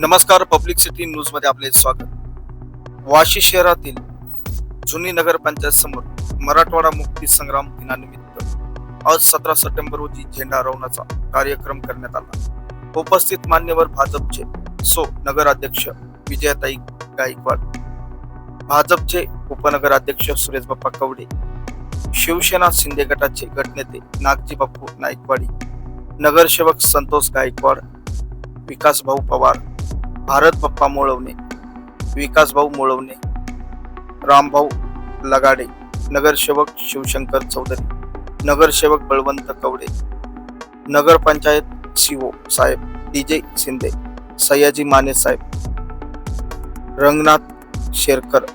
नमस्कार public city न्यूजमध्ये आपले स्वागत. वाशी शहरातील जुनी नगरपंचायत समोर मराठवाडा मुक्ती संग्राम दिनानिमित्त आज सतरा सप्टेंबर रोजी झेंडा हरवण्याचा कार्यक्रम करण्यात आला. उपस्थित मान्यवर भाजपचे सो नगराध्यक्ष विजयाताई गायकवाड भाजपचे उपनगराध्यक्ष सुरेश बाप्पा कवडे शिवसेना शिंदे गटाचे गटनेते नागजी बाप्पू नाईकवाडी नगरसेवक संतोष गायकवाड विकास भाऊ पवार भारत बाप्पा मोळवणे विकास भाऊ मोळवणे रामभाऊ लगाडे नगरसेवक शिवशंकर चौधरी नगरसेवक बळवंत कवडे नगरपंचायत सीओ साहेब डीजे शिंदे सयाजी माने साहेब रंगनाथ शेरकर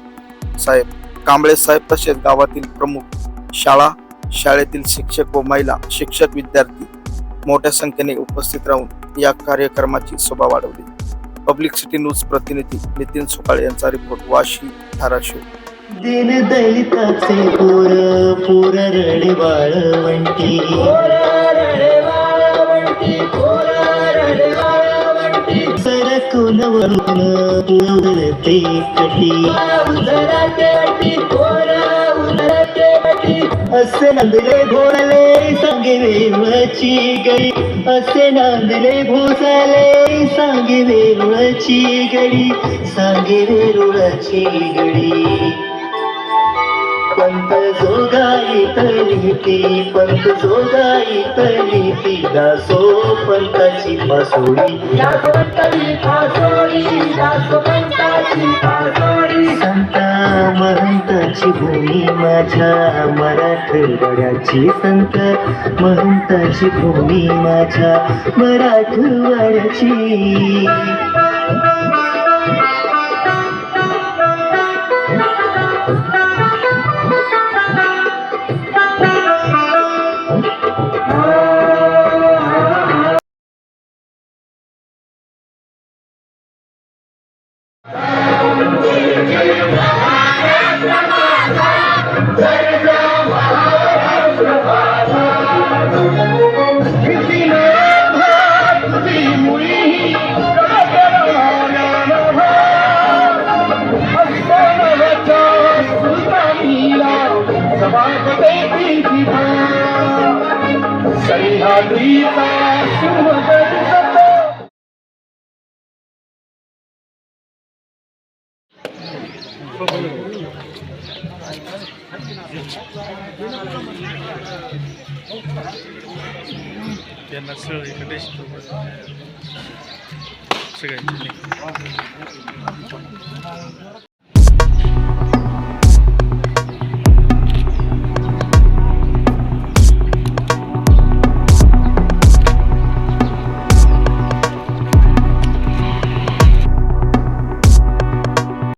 साहेब कांबळे साहेब तसेच गावातील प्रमुख शाळा शाळेतील शिक्षक व महिला शिक्षक विद्यार्थी मोठ्या संख्येने उपस्थित राहून या कार्यक्रमाची शोभा वाढवली. पब्लिक सिटी न्यूज प्रतिनिधी नितीन सुकाळे यांचा रिपोर्ट वाशी धाराशिव. दिन दलिताचे पोर पोर रडे वाळवंटी सरकून वरून उडते कटी. असे नांदले भोळले सांगे वेवळची गडी. असे नांदले भोसले. सांगे वेरुळची गडी. सांगे वेरुळची गडी. पंत जोगाई तलिती पंत जोगाई तलिती दासो पंताची पासोळी. दासो पंताची पासोळी दासो मी माझ्या मराठवाड्याची संत महंताची भूमी माझ्या मराठवाड्याची जय Shri They're not really conditioned to work. Sige,